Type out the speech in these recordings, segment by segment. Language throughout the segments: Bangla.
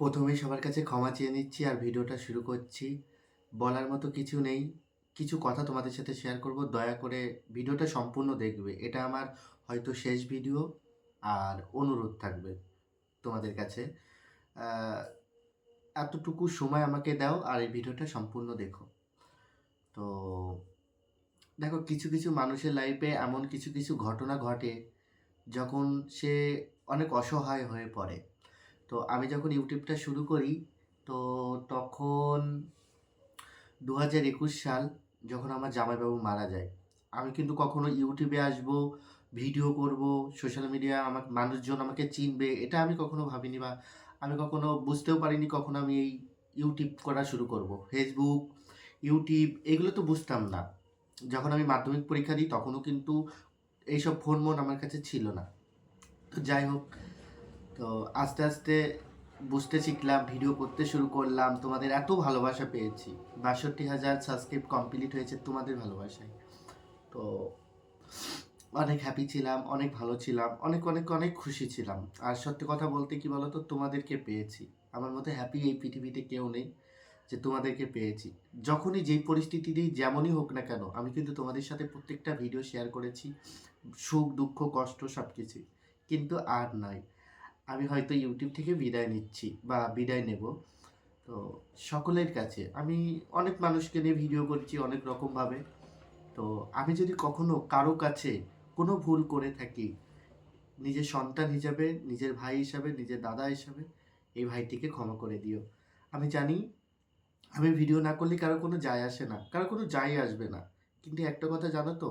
প্রথমেই সবার কাছে ক্ষমা চেয়ে নিচ্ছি আর ভিডিওটা শুরু করছি। বলার মতো কিছু নেই। কিছু কথা তোমাদের সাথে শেয়ার করব। দয়া করে ভিডিওটা সম্পূর্ণ দেখবে। এটা আমার হয়তো শেষ ভিডিও আর অনুরোধ থাকবে তোমাদের কাছে। এতটুকু সময় আমাকে দাও আর এই ভিডিওটা সম্পূর্ণ দেখো। তো দেখো, কিছু কিছু মানুষের লাইফে এমন কিছু কিছু ঘটনা ঘটে যখন সে অনেক অসহায় হয়ে পড়ে। তো আমি যখন ইউটিউবটা শুরু করি, তো তখন দু হাজার একুশ সাল যখন আমার জামাইবাবু মারা যায়, আমি কিন্তু কখনো ইউটিউবে আসব, ভিডিও করব, সোশ্যাল মিডিয়া আমার মানুষজন আমাকে চিনবে, এটা আমি কখনো ভাবিনি বা আমি কখনো বুঝতেও পারিনি কখনো আমি এই ইউটিউব করা শুরু করব। ফেসবুক, ইউটিউব এগুলো তো বুঝতাম না। যখন আমি মাধ্যমিক পরীক্ষা দিই তখনও কিন্তু এইসব ফোন মন আমার কাছে ছিল না। তো যাই হোক তো আস্তে আস্তে বুঝতে শিখলাম, ভিডিও করতে শুরু করলাম, তোমাদের এত ভালোবাসা পেয়েছি। বাষট্টি হাজার সাবস্ক্রাইব কমপ্লিট হয়েছে তোমাদের ভালোবাসায়। তো অনেক হ্যাপি ছিলাম, অনেক ভালো ছিলাম, অনেক অনেক অনেক খুশি ছিলাম। আর সত্যি কথা বলতে কি বলতো, তোমাদেরকে পেয়েছি। আমার মতো হ্যাপি এই পৃথিবীতে কেউ নেই যে তোমাদেরকে পেয়েছি। যখনই যেই পরিস্থিতিতেই যেমনই হোক না কেন, আমি কিন্তু তোমাদের সাথে প্রত্যেকটা ভিডিও শেয়ার করেছি। সুখ, দুঃখ, কষ্ট সব কিছুই কিন্তু আর নয় আমি হয়তো ইউটিউব থেকে বিদায় নিচ্ছি বা বিদায় নেব। তো সকলের কাছে, আমি অনেক মানুষকে নিয়ে ভিডিও করছি অনেক রকমভাবে। তো আমি যদি কখনো কারও কাছে কোনো ভুল করে থাকি, নিজের সন্তান হিসাবে, নিজের ভাই হিসাবে, নিজের দাদা হিসাবে, এই ভাইটিকে ক্ষমা করে দিও। আমি জানি, আমি ভিডিও না করলে কারও কোনো যায় আসে না, কারও কোনো যায় আসবে না। কিন্তু একটা কথা জানো তো,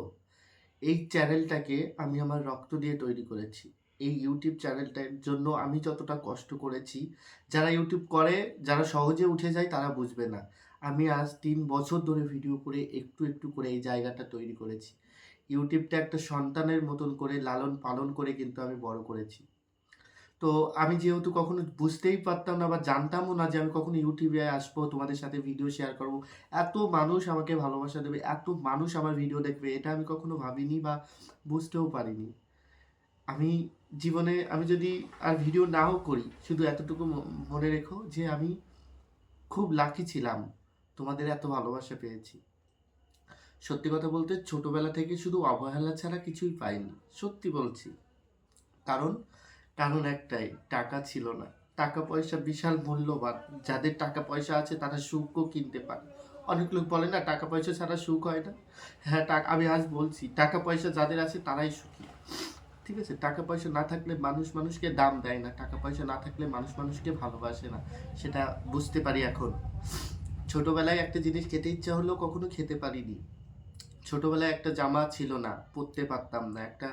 এই চ্যানেলটাকে আমি আমার রক্ত দিয়ে তৈরি করেছি। এই ইউটিউব চ্যানেলটার জন্য আমি যতটা কষ্ট করেছি, যারা ইউটিউব করে, যারা সহজে উঠে যায়, তারা বুঝবে না। আমি আজ তিন বছর ধরে ভিডিও করে একটু একটু করে এই জায়গাটা তৈরি করেছি। ইউটিউবটা একটা সন্তানের মতন করে লালন পালন করে কিন্তু আমি বড় করেছি। তো আমি যেহেতু কখনো বুঝতেই পারতাম না বা জানতামও না যে আমি কখনো ইউটিউবে আসব, তোমাদের সাথে ভিডিও শেয়ার করব, এত মানুষ আমাকে ভালোবাসা দেবে, এত মানুষ আমার ভিডিও দেখবে, এটা আমি কখনো ভাবিনি বা বুঝতেও পারিনি। আমি জীবনে, আমি যদি আর ভিডিও নাও করি, শুধু এতটুকু মনে রেখো যে আমি খুব লাকি ছিলাম। তোমাদের এত ভালোবাসা পেয়েছি। সত্যি কথা বলতে ছোটবেলা থেকে শুধু অবহেলা ছাড়া কিছুই পাইনি। সত্যি বলছি। কারণ কারণ একটাই, টাকা ছিল না। টাকা পয়সা বিশাল মূল্যবান। যাদের টাকা পয়সা আছে তারা সুখও কিনতে পারে। অনেক লোক বলে না, টাকা পয়সা ছাড়া সুখ হয় না। হ্যাঁ আমি আজ বলছি, টাকা পয়সা যাদের আছে তারাই সুখী। ঠিক আছে, টাকা পয়সা না থাকলে মানুষ মানুষকে দাম দেয় না, টাকা পয়সা না থাকলে মানুষ মানুষকে ভালোবাসে না, সেটা বুঝতে পারি এখন। ছোটবেলায় একটা জিনিস খেতে ইচ্ছা হলেও কখনো খেতে পারিনি। ছোটবেলায় একটা জামা ছিল না, পরতে পারতাম না, একটা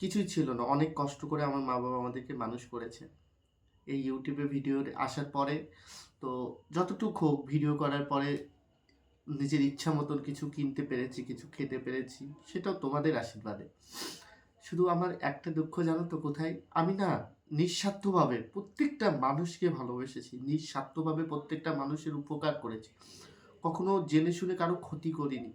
কিছুই ছিল না, অনেক কষ্ট করে আমার মা বাবা আমাদেরকে মানুষ করেছে। এই ইউটিউবে ভিডিও আসার পরে তো যতটুকু হোক, ভিডিও করার পরে নিজের ইচ্ছা মতন কিছু কিনতে পেরেছি, কিছু খেতে পেরেছি, সেটাও তোমাদের আশীর্বাদে। শুধু আমার একটা দুঃখ জানো তো কোথায়? আমি না নিঃস্বার্থভাবে প্রত্যেকটা মানুষকে ভালোবেসেছি। নিঃস্বার্থভাবে প্রত্যেকটা মানুষের উপকার করেছি। কখনো জেনে শুনে কারও ক্ষতি করিনি।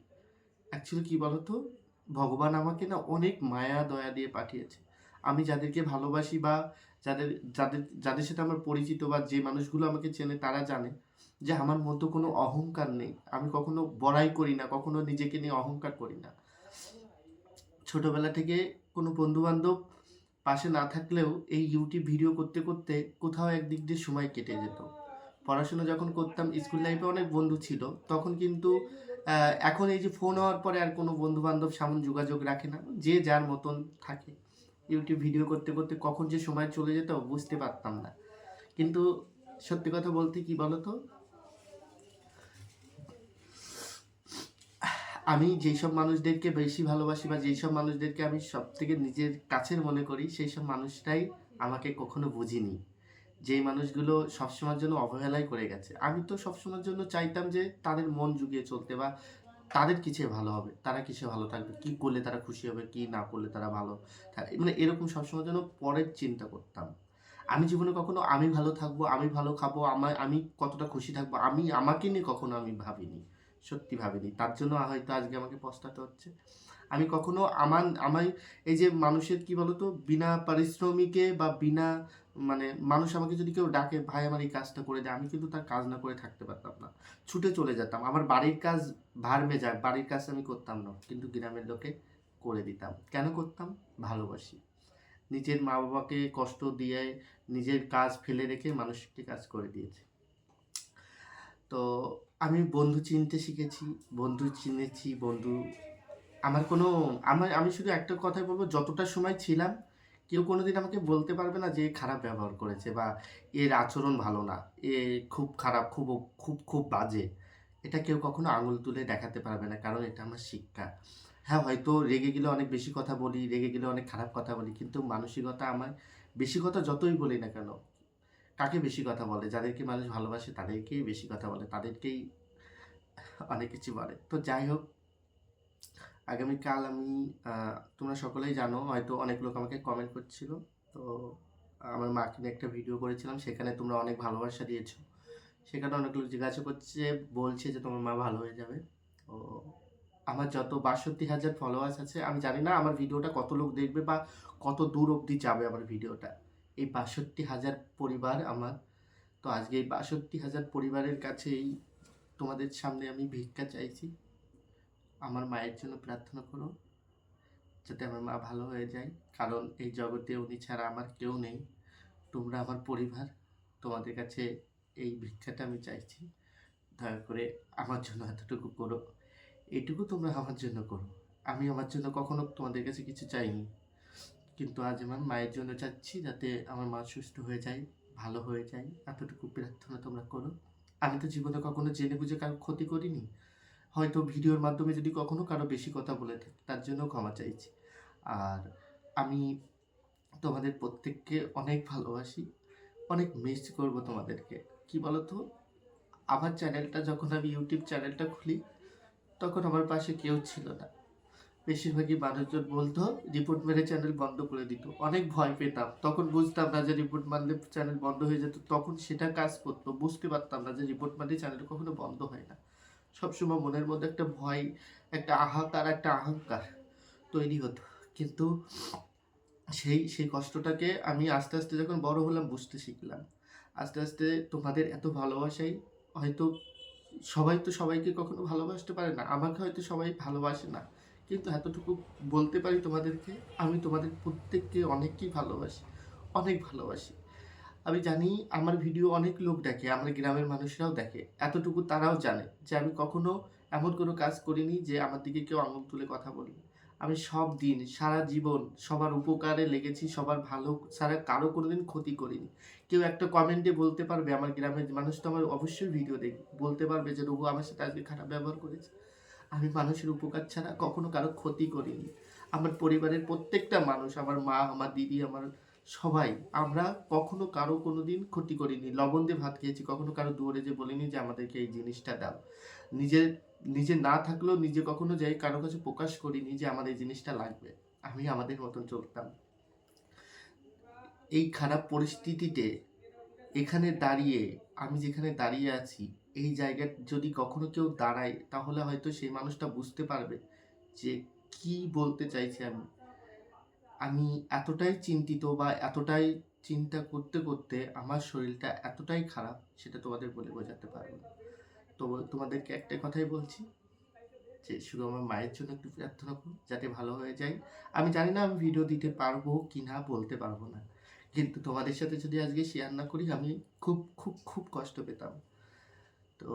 অ্যাকচুয়ালি কী বলতো? ভগবান আমাকে না অনেক মায়া, দয়া দিয়ে পাঠিয়েছে। আমি যাদেরকে ভালোবাসি বা যাদের যাদের যাদের সাথে আমার পরিচিত বা যে মানুষগুলো আমাকে চেনে তারা জানে যে আমার মতো কোনো অহংকার নেই। আমি কখনো বড়াই করি না, কখনো নিজেকে নিয়ে অহংকার করি না। ছোটবেলা থেকে কোনো বন্ধু বান্ধব পাশে না থাকলেও এই ইউটিউব ভিডিও করতে করতে কোথাও একদিক দিয়ে সময় কেটে যেত। পড়াশোনা যখন করতাম স্কুল লাইফে অনেক বন্ধু ছিল। তখন কিন্তু এখন এই যে ফোন হওয়ার পরে আর কোনো বন্ধু বান্ধব সামন যোগাযোগ রাখে না। যে যার মতন থাকে। ইউটিউব ভিডিও করতে করতে কখন যে সময় চলে যেত বুঝতে পারতাম না। কিন্তু সত্যি কথা বলতে কি বলতো? আমি যেই সব মানুষদেরকে বেশি ভালোবাসি বা যেই সব মানুষদেরকে আমি সব থেকে নিজের কাছের মনে করি সেই সব মানুষটাই আমাকে কখনো বুঝিনি। যেই মানুষগুলো সবসময়ের জন্য অবহেলাই করে গেছে। আমি তো সবসময়ের জন্য চাইতাম যে তাদের মন জুগিয়ে চলতে বা তাদের কিসে ভালো হবে, তারা কিসে ভালো থাকবে, কি করলে তারা খুশি হবে, কি না করলে তারা ভালো মানে এরকম সবসময়ের জন্য পরের চিন্তা করতাম। আমি জীবনে কখনো আমি ভালো থাকব, আমি ভালো খাব আমার আমি কতটা খুশি থাকব, আমি, আমাকে নিয়ে কখনো আমি ভাবিনি। সত্যি ভাবিনি। তার জন্য হয়তো আজকে আমাকে পস্তাতে হচ্ছে। আমি কখনো আমার আমার এই যে মানুষের কি বলতো, বিনা পারিশ্রমিকে বা বিনা মানে মানুষ আমাকে যদি কেউ ডাকে, ভাই, আমার এই কাজটা করে দেয় আমি কিন্তু তার কাজ না করে থাকতে পারতাম না। ছুটে চলে যেতাম। আমার বাড়ির কাজ ভার যায় বাড়ির কাজ আমি করতাম না। কিন্তু গ্রামের লোকে করে দিতাম। কেন করতাম? ভালোবাসি। নিজের মা বাবাকে কষ্ট দিয়ে নিজের কাজ ফেলে রেখে মানুষকে কাজ করে দিয়েছে। তো আমি বন্ধু চিনতে শিখেছি, বন্ধু চিনেছি, বন্ধু, আমার কোনো, আমার, আমি শুধু একটা কথাই বলব, যতটা সময় ছিলাম, কেউ কোনো দিন আমাকে বলতে পারবে না যে খারাপ ব্যবহার করেছে বা এর আচরণ ভালো না, এ খুব খারাপ, খুব খুব খুব বাজে। এটা কেউ কখনো আঙুল তুলে দেখাতে পারবে না, কারণ এটা আমার শিক্ষা। হ্যাঁ হয়তো রেগে গেলে অনেক বেশি কথা বলি, রেগে গেলে অনেক খারাপ কথা বলি, কিন্তু মানসিকতা আমার, বেশি কথা যতই বলি না কেন কাকে বেশি কথা বলে? যাদেরকে মানুষ ভালোবাসে তাদেরকেই বেশি কথা বলে, তাদেরকেই অনেক কিছু বলে। তো যাই হোক, আগামীকাল আমি তোমরা সকলেই জানো, হয়তো অনেক লোক আমাকে কমেন্ট করছিল। তো আমার মাকে নিয়ে একটা ভিডিও করেছিলাম, সেখানে তোমরা অনেক ভালোবাসা দিয়েছ। সেখানে অনেক লোক জিজ্ঞাসা করছে, বলছে যে তোমার মা ভালো হয়ে যাবে। তো আমার যত বাষট্টি হাজার ফলোয়ার্স আছে, আমি জানি না আমার ভিডিওটা কত লোক দেখবে বা কত দূর অবধি যাবে আমার ভিডিওটা এই বাষট্টি হাজার পরিবার আমার। তো আজকে এই বাষট্টি হাজার পরিবারের কাছেই তোমাদের সামনে আমি ভিক্ষা চাইছি। আমার মায়ের জন্য প্রার্থনা করো, যাতে আমার মা ভালো হয়ে যায়। কারণ এই জগতে উনি ছাড়া আমার কেউ নেই। তোমরা আমার পরিবার, তোমাদের কাছে এই ভিক্ষাটা আমি চাইছি। দয়া করে আমার জন্য এতটুকু করো। এইটুকু তোমরা আমার জন্য করো। আমি আমার জন্য কখনো তোমাদের কাছে কিছু চাইনি। কিন্তু আজ আমার মায়ের জন্য চাচ্ছি যাতে আমার মা সুস্থ হয়ে যায়, ভালো হয়ে যায়। এতটুকু প্রার্থনা তোমরা করো। আমি তো জীবনে কখনো জেনে বুঝে কারও ক্ষতি করিনি। হয়তো ভিডিওর মাধ্যমে যদি কখনো কারও বেশি কথা বলে থাকি, তার জন্য ক্ষমা চাইছি। আর আমি তোমাদের প্রত্যেককে অনেক ভালোবাসি, অনেক মিস করব তোমাদেরকে। কি বলো তো আমার চ্যানেলটা যখন আমি ইউটিউব চ্যানেলটা খুলি, তখন আমার পাশে কেউ ছিল না। বেশিরভাগই মানুষজন বলতো, রিপোর্ট মেরে চ্যানেল বন্ধ করে দিত। অনেক ভয় পেতাম। তখন বুঝতাম না যে রিপোর্ট মারলে চ্যানেল বন্ধ হয়ে যেত। তখন সেটা কাজ করতো। বুঝতে পারতাম না যে রিপোর্ট মারলে চ্যানেল কখনো বন্ধ হয় না। সবসময় মনের মধ্যে একটা ভয়, একটা আহাকার, একটা অহংকার তৈরি হতো। কিন্তু সেই সেই কষ্টটাকে আমি আস্তে আস্তে যখন বড় হলাম বুঝতে শিখলাম। আস্তে আস্তে তোমাদের এত ভালোবাসাই হয়তো সবাই তো সবাইকে কখনো ভালোবাসতে পারে না। আমাকে হয়তো সবাই ভালোবাসে না। কিন্তু এতটুকু বলতে পারি তোমাদেরকে, আমি তোমাদের প্রত্যেককে অনেককেই ভালোবাসি, অনেক ভালোবাসি। আমি জানি আমার ভিডিও অনেক লোক দেখে, আমার গ্রামের মানুষরাও দেখে, এতটুকু তারাও জানে যে আমি কখনো এমন কোনো কাজ করিনি যে আমার দিকে কেউ আঙুল তুলে কথা বলি আমি সব দিন, সারা জীবন সবার উপকারে লেগেছি, সবার ভালো সারা কারও কোনো দিন ক্ষতি করিনি। কেউ একটা কমেন্টে বলতে পারবে, আমার গ্রামের মানুষ তো আমার অবশ্যই ভিডিও দেখবে, বলতে পারবে যে রঘু আমার সাথে আজকে খারাপ ব্যবহার করেছে। আমি মানুষের উপকার ছাড়া কখনো কারও ক্ষতি করিনি। আমার পরিবারের প্রত্যেকটা মানুষ, আমার মা, আমার দিদি, আমার সবাই, আমরা কখনো কারও কোনো দিন ক্ষতি করিনি। লবণ দিয়ে ভাত খেয়েছি, কখনো কারও দুয়ারে যে বলিনি যে আমাদেরকে এই জিনিসটা দাও। নিজের, নিজে না থাকলেও নিজে কখনো যাই কারও কাছে প্রকাশ করিনি যে আমার এই জিনিসটা লাগবে। আমি আমাদের মতন চলতাম। এই খারাপ পরিস্থিতিতে এখানে দাঁড়িয়ে, আমি যেখানে দাঁড়িয়ে আছি, এই জায়গায় যদি কখনো কেউ দাঁড়ায়, তাহলে হয়তো সেই মানুষটা বুঝতে পারবে যে কি বলতে চাইছি আমি। আমি এতটাই চিন্তিত বা এতটাই চিন্তা করতে করতে আমার শরীরটা এতটাই খারাপ, সেটা তোমাদের বলে বোঝাতে পারব না। তো তোমাদেরকে একটা কথাই বলছি, যে শুধু আমার মায়ের জন্য একটু প্রার্থনা করুন, যাতে ভালো হয়ে যায়। আমি জানি না আমি ভিডিও দিতে পারব কি না বলতে পারব না। কিন্তু তোমাদের সাথে যদি আজকে শেয়ার না করি, আমি খুব খুব খুব কষ্ট পেতাম। তো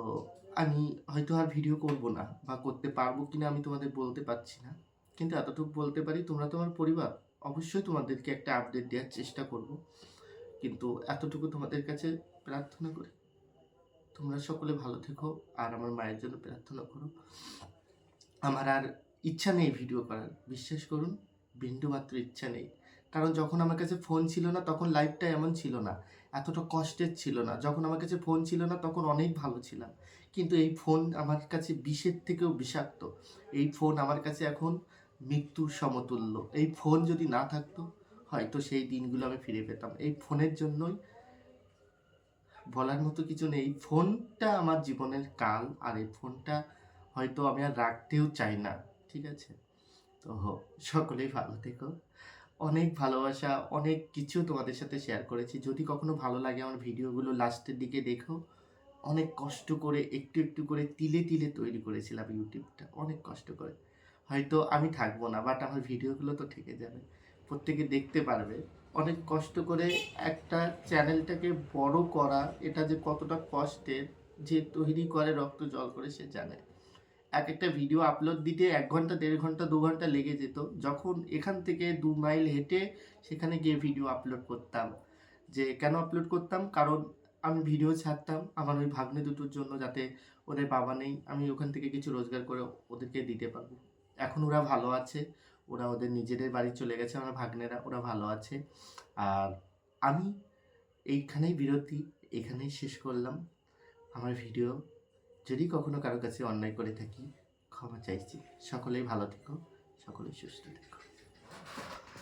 আমি হয়তো আর ভিডিও করব না বা করতে পারব কিনা আমি তোমাদের বলতে পারছি না। কিন্তু এতটুকু বলতে পারি, তোমরা তোমার পরিবার, অবশ্যই তোমাদেরকে একটা আপডেট দেওয়ার চেষ্টা করব। কিন্তু এতটুকু তোমাদের কাছে প্রার্থনা করি, তোমরা সকলে ভালো থেকো আর আমার মায়ের জন্য প্রার্থনা করো। আমার আর ইচ্ছা নেই ভিডিও করার, বিশ্বাস করুন বিন্দু মাত্র ইচ্ছা নেই। কারণ যখন আমার কাছে ফোন ছিল না, তখন লাইফটা এমন ছিল না। এতটা কষ্টের ছিল না। যখন আমার কাছে ফোন ছিল না, তখন অনেক ভালো ছিলাম। কিন্তু এই ফোন আমার কাছে বিষের থেকেও বিষাক্ত। এই ফোন আমার কাছে এখন মৃত্যুর সমতুল্য। এই ফোন যদি না থাকতো, হয়তো সেই দিনগুলো আমি ফিরে পেতাম। এই ফোনের জন্যই বলার মতো কিছু নেই। ফোনটা আমার জীবনের কাল, আর এই ফোনটা হয়তো আমি আর রাখতেও চাই না। ঠিক আছে? তো সকলেই ভালো থেকো। অনেক ভালোবাসা, অনেক কিছু তোমাদের সাথে শেয়ার করেছি। যদি কখনো ভালো লাগে আমার ভিডিওগুলো লাস্টের দিকে দেখো। অনেক কষ্ট করে, একটু একটু করে তিলে তিলে তৈরি করেছিলাম ইউটিউবটা। অনেক কষ্ট করে। হয়তো আমি থাকব না বাট আমার ভিডিওগুলো তো থেকে যাবে। প্রত্যেকে দেখতে পারবে। অনেক কষ্ট করে একটা চ্যানেলটাকে বড় করা, এটা যে কতটা কষ্টের, যে তৈরি করে রক্ত জল করে সে জানে। এক একটা ভিডিও আপলোড দিতে এক ঘণ্টা, দেড় ঘণ্টা, দু ঘণ্টা লেগে যেত। যখন এখান থেকে দু মাইল হেঁটে সেখানে গিয়ে ভিডিও আপলোড করতাম। যে কেন আপলোড করতাম? কারণ আমি ভিডিও ছাড়তাম আমার ওই ভাগ্নে দুটোর জন্য যাতে ওদের বাবা নেই। আমি ওখান থেকে কিছু রোজগার করে ওদেরকে দিতে পারব। এখন ওরা ভালো আছে। ওরা ওদের নিজেদের বাড়ি চলে গেছে, আমার ভাগ্নেরা, ওরা ভালো আছে। আর আমি এইখানেই বিরতি, এখানেই শেষ করলাম। আমার ভিডিও যদি কখনো কারও কাছে অন্যায় করে থাকি, ক্ষমা চাইছি। সকলেই ভালো থেকো, সকলেই সুস্থ থেকো।